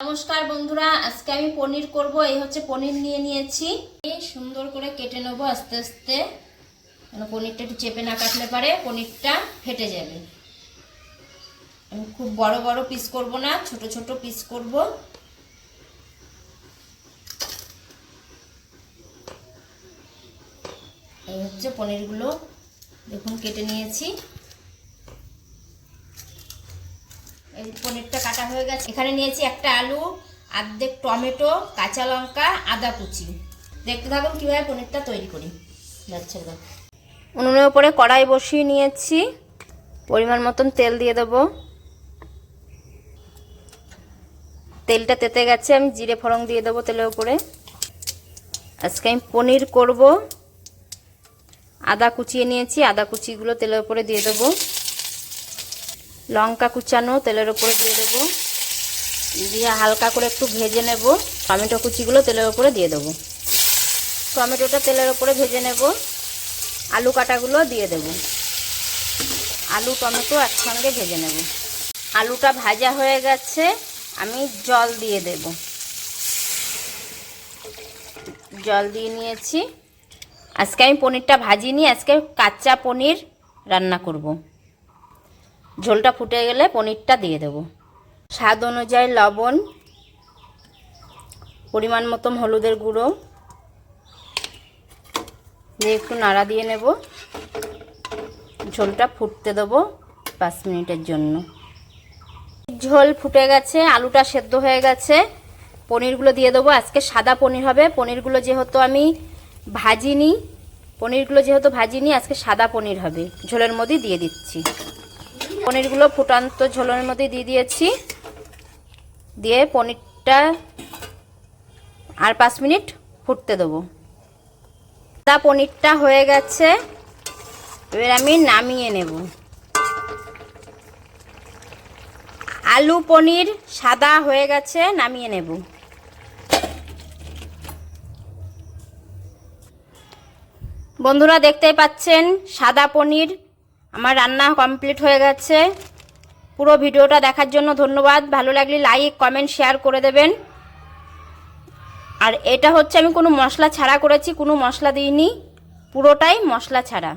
নমস্কার বন্ধুরা, আজকে আমি পনির করব। এই হচ্ছে পনির নিয়ে নিয়েছি। সুন্দর করে কেটে নেব আস্তে আস্তে। পনিরটা একটু চেপে না কাটলে পারে, পনিরটা ফেটে যাবে। আমি খুব বড় বড় পিস করব না, ছোট ছোট পিস করব। এই হচ্ছে পনিরগুলো। দেখুন, কেটে নিয়েছি। এই পনিরটা কাটা হয়ে গেছে। এখানে নিয়েছি একটা আলু অর্ধেক টমেটো, কাঁচা লঙ্কা, আদা কুচি। দেখতে থাকুন কীভাবে পনিরটা তৈরি করি। যাচ্ছে উনুনের উপরে কড়াই বসিয়ে নিয়েছি। পরিমাণ মতন তেল দিয়ে দেবো। তেলটা তেতে গেছে, আমি জিরে ফোড়ন দিয়ে দেবো তেলের উপরে। আজকে আমি পনির করব। আদা কুচিয়ে নিয়েছি, আদা কুচিগুলো তেলের উপরে দিয়ে দেবো। লঙ্কা কুচানো তেলের উপরে দিয়ে দেবো। দিয়ে হালকা করে একটু ভেজে নেব। টমেটো কুচিগুলো তেলের উপরে দিয়ে দেবো। টমেটোটা তেলের উপরে ভেজে নেব। আলু কাটাগুলো দিয়ে দেব। আলু, টমেটো একসঙ্গে ভেজে নেব। আলুটা ভাজা হয়ে গেছে, আমি জল দিয়ে দেব। জল দিয়ে নিয়েছি। আজকে আমি পনিরটা ভাজিনি, আজকে কাঁচা পনির রান্না করব। ঝোলটা ফুটে গেলে পনিরটা দিয়ে দেব। স্বাদ অনুযায়ী লবণ, পরিমাণ মতন হলুদের গুঁড়ো, দিয়ে একটু নাড়া দিয়ে নেব। ঝোলটা ফুটতে দেবো পাঁচ মিনিটের জন্য। ঝোল ফুটে গেছে, আলুটা সেদ্ধ হয়ে গেছে। পনিরগুলো দিয়ে দেবো। আজকে সাদা পনির হবে। পনিরগুলো যেহেতু আমি ভাজিনি, পনিরগুলো যেহেতু ভাজিনি, আজকে সাদা পনির হবে। ঝোলের মধ্যে দিয়ে দিচ্ছি। পনিরগুলো ফুটান্ত ঝোলের মধ্যে দিয়ে দিয়েছি। দিয়ে পনিরটা আর পাঁচ মিনিট ফুটতে দেবো। তা পনিরটা হয়ে গেছে, এবার আমি নামিয়ে নেব। আলু পনির সাদা হয়ে গেছে, নামিয়ে নেব। বন্ধুরা দেখতেই পাচ্ছেন, সাদা পনির আমার রান্না কমপ্লিট হয়ে গেছে। পুরো ভিডিওটা দেখার জন্য ধন্যবাদ। ভালো লাগলে লাইক কমেন্ট শেয়ার করে দেবেন। আর এটা হচ্ছে আমি কোনো মশলা ছাড়া করেছি, কোনো মশলা দিইনি। পুরোটাই মশলা ছাড়া।